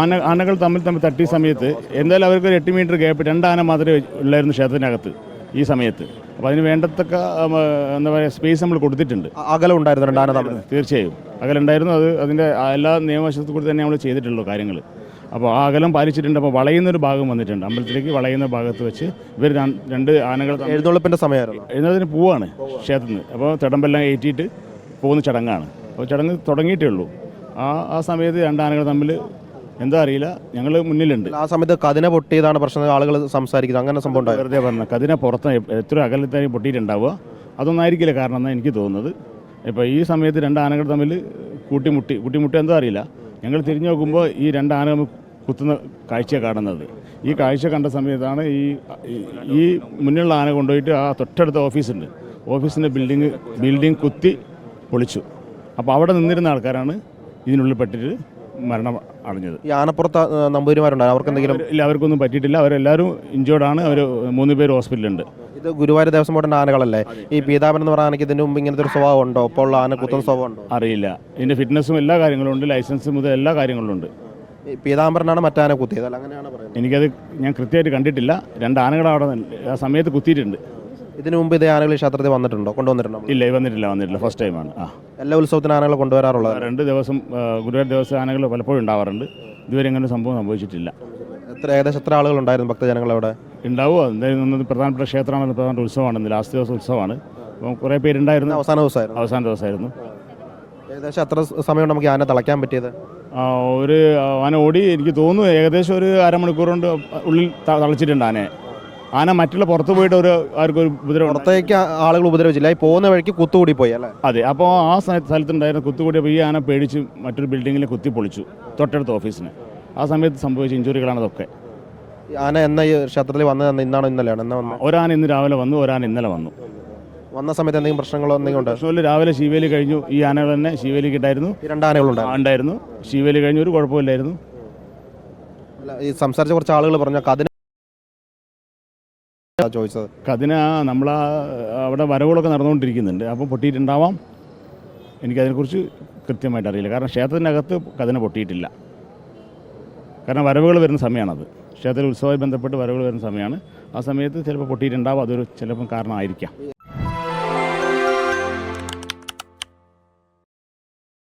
ആന ആനകൾ തമ്മിൽ തമ്മിൽ തട്ടിയ സമയത്ത് എന്തായാലും അവർക്ക് ഒരു എട്ട് മീറ്റർ ഗ്യാപ്പ് രണ്ട് ആന മാത്രമേ ഉള്ളായിരുന്നു ക്ഷേത്രത്തിനകത്ത് ഈ സമയത്ത്. അപ്പോൾ അതിന് വേണ്ടത്തക്ക എന്താ പറയുക സ്പേസ് നമ്മൾ കൊടുത്തിട്ടുണ്ട്. അകലം ഉണ്ടായിരുന്നു രണ്ടാന തമ്മിൽ. തീർച്ചയായും. അകലുണ്ടായിരുന്നു അത് അതിന്റെ എല്ലാ നിയമവശത്തു കൂടി തന്നെ നമ്മൾ ചെയ്തിട്ടുള്ളൂ കാര്യങ്ങൾ അപ്പോൾ ആ അകലം പാലിച്ചിട്ടുണ്ട്. അപ്പോൾ വളയുന്നൊരു ഭാഗം വന്നിട്ടുണ്ട്. അമ്പലത്തിലേക്ക് വളയുന്ന ഭാഗത്ത് വെച്ച് ഇവർ രണ്ട് ആനകൾ തമ്മിൽ എഴുന്നള്ളിപ്പിന്റെ സമയമായിരുന്നു. എഴുന്നതിന് പോവാണ് ക്ഷേത്രത്തിൽ നിന്ന് അപ്പോൾ തിടമ്പെല്ലാം ഏറ്റിയിട്ട് പോകുന്ന ചടങ്ങാണ്. അപ്പോൾ ചടങ്ങ് തുടങ്ങിയിട്ടേ ഉള്ളൂ. ആ ആ സമയത്ത് രണ്ട് ആനകൾ തമ്മിൽ എന്താ അറിയില്ല. ഞങ്ങൾ മുന്നിലുണ്ട്. ആ സമയത്ത് കതിന പൊട്ടിയതാണ് പ്രശ്നം. ആളുകൾ സംസാരിക്കുന്നത്. അങ്ങനെ സംഭവം വെറുതെ പറഞ്ഞു കതിനെ പുറത്ത് എത്ര അകലത്തായി പൊട്ടിയിട്ടുണ്ടാവുക. അതൊന്നും ആയിരിക്കില്ല കാരണം എന്നാണ് എനിക്ക് തോന്നുന്നത്. ഇപ്പോൾ ഈ സമയത്ത് രണ്ട് ആനകൾ തമ്മിൽ കൂട്ടിമുട്ടി. കൂട്ടിമുട്ടി എന്താ അറിയില്ല. ഞങ്ങൾ തിരിഞ്ഞു നോക്കുമ്പോൾ ഈ രണ്ട് ആന കുത്തുന്ന കാഴ്ച കാണുന്നത്. ഈ കാഴ്ച കണ്ട സമയത്താണ് ഈ ഈ- ഈ മുന്നിലുള്ള ആന കൊണ്ടുപോയിട്ട് ആ തൊട്ടടുത്ത ഓഫീസുണ്ട്. ഓഫീസിന്റെ ബിൽഡിങ് ബിൽഡിങ് കുത്തി പൊളിച്ചു. അപ്പോൾ അവിടെ നിന്നിരുന്ന ആൾക്കാരാണ് ഇതിനുള്ളിൽ പെട്ടിട്ട് മരണം അടഞ്ഞത്. ഈ ആനപ്പുറത്ത് നമ്പൂരിമാരുണ്ടോ അവർക്ക് എന്തെങ്കിലും ഇല്ല അവർക്കൊന്നും പറ്റിയിട്ടില്ല. അവരെല്ലാവരും ഇഞ്ചോർഡാണ് അവർ മൂന്ന് പേര് ഹോസ്പിറ്റലുണ്ട് ഇത് ഗുരുവായൂർ ദേവസ്വം ബോർഡിന്റെ ആനകളല്ലേ? ഈ പീതാപൻ എന്ന് പറഞ്ഞ ആനയ്ക്ക് ഇതിന് മുമ്പ് ഇങ്ങനത്തെ ഒരു സ്വഭാവം ഉണ്ടോ? ഇപ്പോൾ ഉള്ള ആന കുത്തുന്ന സ്വഭാവം ഉണ്ടോ? അറിയില്ല. ഇതിന്റെ ഫിറ്റ്നസ്സും എല്ലാ കാര്യങ്ങളും ഉണ്ട്. ലൈസൻസ് മുതൽ എല്ലാ കാര്യങ്ങളും ഉണ്ട്. ഈ പീതാംബരനാണ് മറ്റാന കുത്തിയത്. അല്ല അങ്ങനെയാണ് പറയുന്നത്. എനിക്കത് ഞാൻ കൃത്യമായിട്ട് കണ്ടിട്ടില്ല. രണ്ട് ആനകൾ അവിടെ ആ സമയത്ത് കുത്തിയിട്ടുണ്ട്. ഇതിനു മുമ്പ് ഇതേ ആനകൾ ഈ ക്ഷേത്രത്തിൽ വന്നിട്ടുണ്ടോ? കൊണ്ടുവന്നിട്ടുണ്ടോ ഇല്ല വന്നിട്ടില്ല വന്നിട്ടില്ല. ഫസ്റ്റ് ടൈമാണ് ആ. എല്ലാ ഉത്സവത്തിന് ആനകളെ കൊണ്ടുവരാറുള്ളത്? രണ്ട് ദിവസം ആ, ഗുരുവായൂർ ദിവസം ആനകൾ പലപ്പോഴും ഉണ്ടാവാറുണ്ട്. ഇതുവരെ ഇങ്ങനെ സംഭവം സംഭവിച്ചിട്ടില്ല. എത്ര ഏകദേശം എത്ര ആളുകൾ ഉണ്ടായിരുന്നു ഭക്തജനങ്ങൾ അവിടെ? ഉണ്ടാവുമോ എന്തായാലും ഒന്ന് പ്രധാനപ്പെട്ട ക്ഷേത്രമാണ് പ്രധാനപ്പെട്ട ഉത്സവമാണ്. ലാസ്റ്റ് ദിവസം ഉത്സവമാണ്. അപ്പം കുറേ പേരുണ്ടായിരുന്നു. അവസാന ദിവസമായിരുന്നു. അവസാന ദിവസമായിരുന്നു. ഏകദേശം എത്ര സമയം നമുക്ക് ഈ ആന തിളയ്ക്കാൻ പറ്റിയത്? ആ, ഒരു ആന ഓടി എനിക്ക് തോന്നുന്നു ഏകദേശം ഒരു അരമണിക്കൂർ കൊണ്ട് ഉള്ളിൽ ത- തളച്ചിട്ടുണ്ട് ആനയെ. ആന മറ്റുള്ള പുറത്തു പോയിട്ട് ഒരു ആർക്കും ഒരു ഉപദ്രവം പുറത്തേക്ക് ആളുകൾ ഉപദ്രവിച്ചില്ല. ഈ പോകുന്ന വഴിക്ക് കുത്തുകൂടി പോയി അല്ലേ? അതെ അപ്പോൾ ആ സ്ഥ- സ്ഥലത്തുണ്ടായിരുന്ന കുത്തുകൂടിയപ്പോൾ ഈ ആന പേടിച്ച് മറ്റൊരു ബിൽഡിങ്ങിൽ കുത്തി പൊളിച്ചു തൊട്ടടുത്ത ഓഫീസിന്. ആ സമയത്ത് സംഭവിച്ച ഇഞ്ചുറികളാണ് അതൊക്കെ. ആന എന്ന ഈ ക്ഷേത്രത്തിൽ വന്നത് ഇന്നാണോ ഇന്നലെയാണ്? എന്നാ വന്നത് ഒരാന ഇന്ന് രാവിലെ വന്നു ഒരാന ഇന്നലെ വന്നു. വന്ന സമയത്ത് എന്തെങ്കിലും പ്രശ്നങ്ങളോ എന്തെങ്കിലും ഉണ്ടോ? പ്രശ്നമില്ല. രാവിലെ ശിവേലി കഴിഞ്ഞു ഈ ആനകൾ തന്നെ ശിവേലിക്ക് ഉണ്ടായിരുന്നു ഈ രണ്ട് ഉണ്ടായിരുന്നു. ശിവേലി കഴിഞ്ഞു ഒരു കുഴപ്പമില്ലായിരുന്നു. ഈ സംസാരിച്ച കുറച്ച് ആളുകൾ പറഞ്ഞു കതിന ചോദിച്ചത്. കതിന നമ്മൾ അവിടെ വരവുകളൊക്കെ നടന്നുകൊണ്ടിരിക്കുന്നുണ്ട്. അപ്പം പൊട്ടിയിട്ടുണ്ടാവാം. എനിക്കതിനെക്കുറിച്ച് കൃത്യമായിട്ട് അറിയില്ല. കാരണം ക്ഷേത്രത്തിനകത്ത് കതിന പൊട്ടിയിട്ടില്ല. കാരണം വരവുകൾ വരുന്ന സമയമാണത് ക്ഷേത്ര ഉത്സവമായി ബന്ധപ്പെട്ട് വരവുകൾ വരുന്ന സമയമാണ്. ആ സമയത്ത് ചിലപ്പോൾ പൊട്ടിയിട്ടുണ്ടാവും. അതൊരു ചിലപ്പം കാരണമായിരിക്കാം.